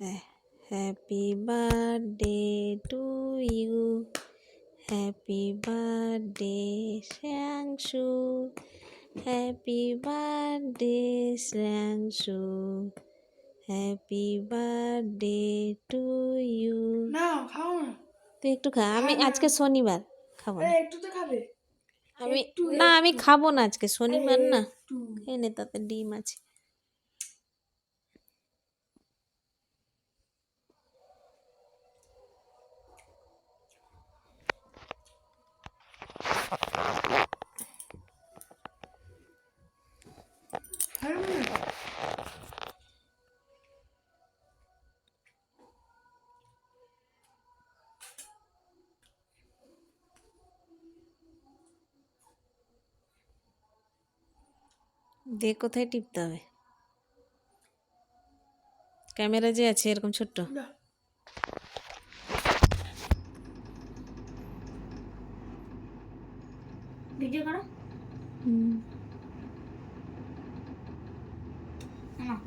Happy birthday to you happy birthday Shreyanshu happy birthday Shreyanshu happy birthday to you না খাও না। তুই একটু খা আমি আজকে শনিবার খাব না। একটু তো খাবে। আমি না আমি খাব না আজকে শনিবার না। এনে তাতে ডিম আছে। না কোথায় টিপতে হবে। ক্যামেরা যে আছে এরকম ছোট্ট। ভিডিও করো। うん。